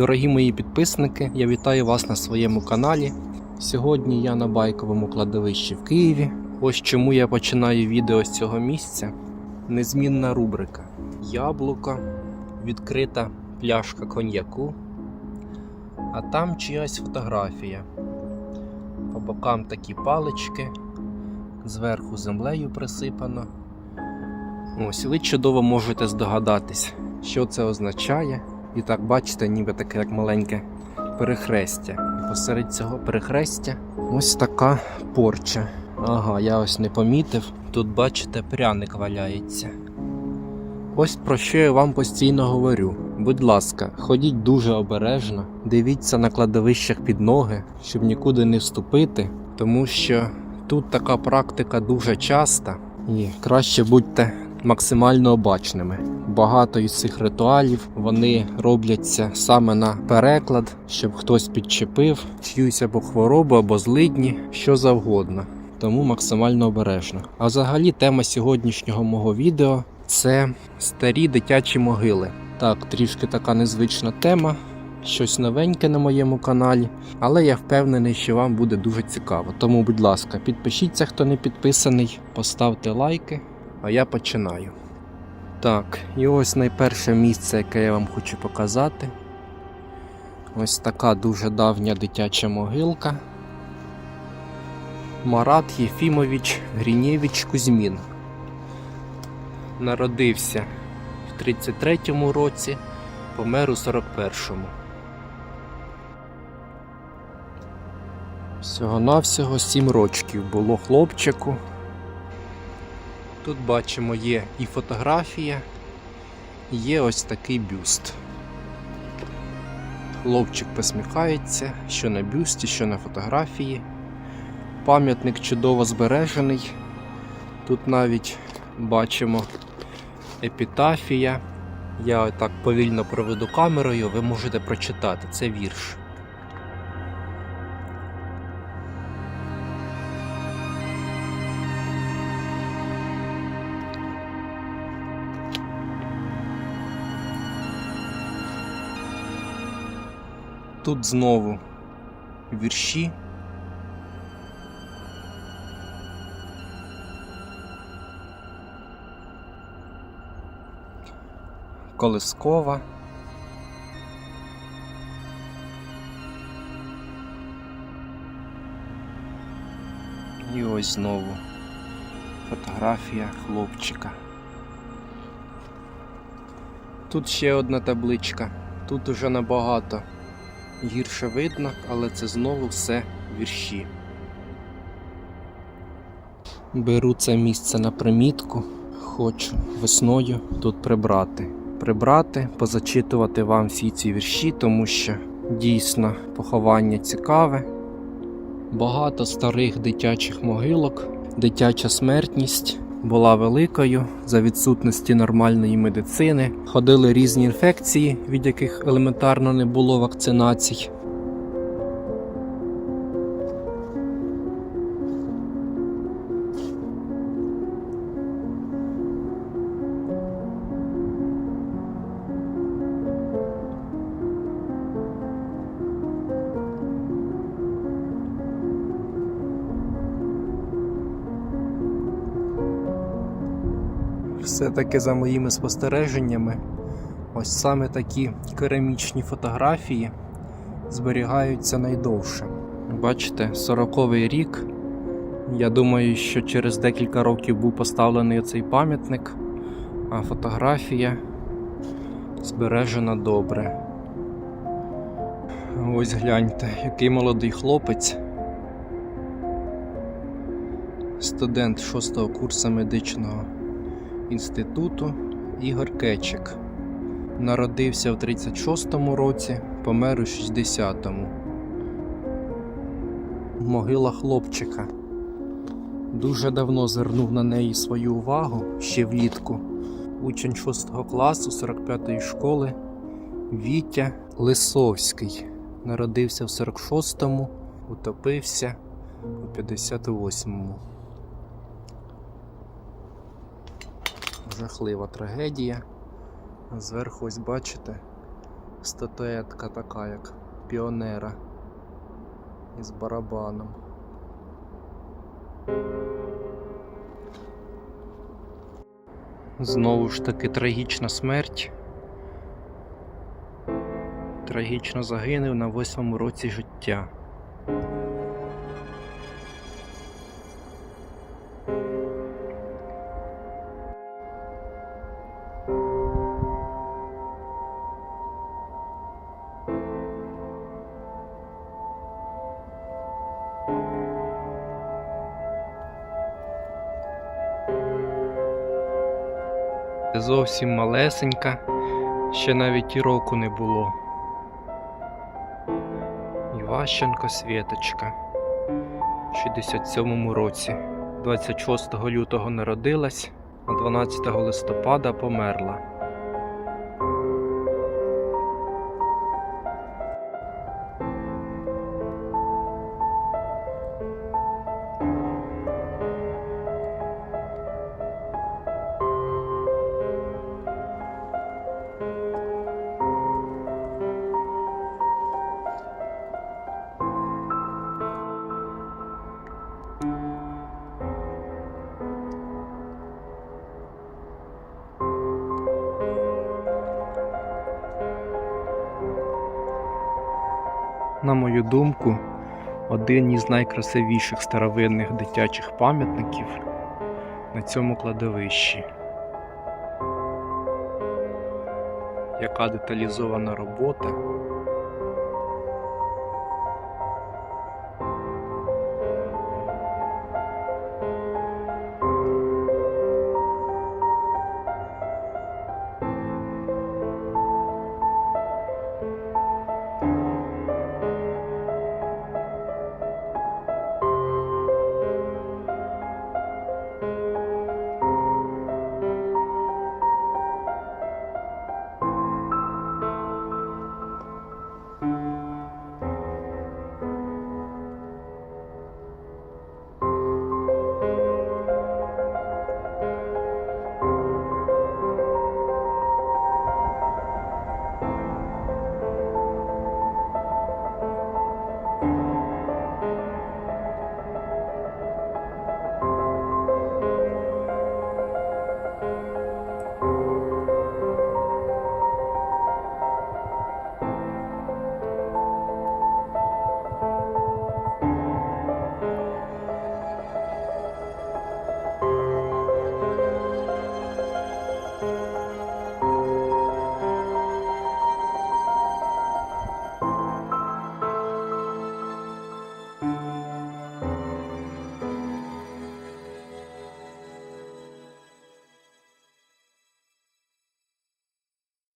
Дорогі мої підписники, я вітаю вас на своєму каналі. Сьогодні я на байковому кладовищі в Києві. Ось чому я починаю відео з цього місця. Незмінна рубрика: Яблуко, відкрита пляшка коньяку, а там чиясь фотографія. По бокам такі палички, зверху землею присипано. Ось ви чудово можете здогадатись, що це означає. І так бачите, ніби таке як маленьке перехрестя. І посеред цього перехрестя ось така порча. Ага, я ось не помітив. Тут, бачите, пряник валяється. Ось про що я вам постійно говорю. Будь ласка, ходіть дуже обережно, дивіться на кладовищах під ноги, щоб нікуди не вступити, тому що тут така практика дуже часта, і краще будьте максимально обачними. Багато із цих ритуалів вони робляться саме на переклад, щоб хтось підчепив чиюсь або хворобу, або злидні, що завгодно. Тому максимально обережно. А взагалі тема сьогоднішнього мого відео це старі дитячі могили. Так, трішки така незвична тема, щось новеньке на моєму каналі, але я впевнений, що вам буде дуже цікаво. Тому, будь ласка, підпишіться, хто не підписаний, поставте лайки, а я починаю. Так, і ось найперше місце, яке я вам хочу показати. Ось така дуже давня дитяча могилка. Марат Єфімович Грінєвич Кузьмін. Народився в 33-му році, помер у 41-му. Всього-навсього 7 рочків було хлопчику. Тут бачимо є і фотографія, є ось такий бюст. Хлопчик посміхається, що на бюсті, що на фотографії. Пам'ятник чудово збережений. Тут навіть бачимо епітафія. Я так повільно проведу камерою, ви можете прочитати. Це вірш. Тут знову вірші. Колискова. І ось знову фотографія хлопчика. Тут ще одна табличка. Тут уже набагато гірше видно, але це знову все вірші. Беру це місце на примітку, хочу весною тут прибрати. Прибрати, позачитувати вам всі ці вірші, тому що дійсно поховання цікаве. Багато старих дитячих могилок, дитяча смертність була великою за відсутності нормальної медицини. Ходили різні інфекції, від яких елементарно не було вакцинацій. Все-таки за моїми спостереженнями, ось саме такі керамічні фотографії зберігаються найдовше. Бачите, 40-й рік. Я думаю, що через декілька років був поставлений цей пам'ятник, а фотографія збережена добре. Ось гляньте, який молодий хлопець. Студент 6 курсу медичного інституту Ігор Кечик. Народився в 36-му році, помер у 60-му. Могила хлопчика. Дуже давно звернув на неї свою увагу ще влітку. Учень 6 класу 45-ї школи Вітя Лисовський. Народився в 46-му, утопився у 58-му. Жахлива трагедія. Зверху ось бачите Статуетка така, як піонера із барабаном. Знову ж таки трагічна смерть. Трагічно загинув на восьмому році життя. Зовсім малесенька, ще навіть і року не було. Іващенко Світочка. В 67-му році. 26 лютого народилась, а 12 листопада померла. На мою думку, один із найкрасивіших старовинних дитячих пам'ятників на цьому кладовищі. Яка деталізована робота,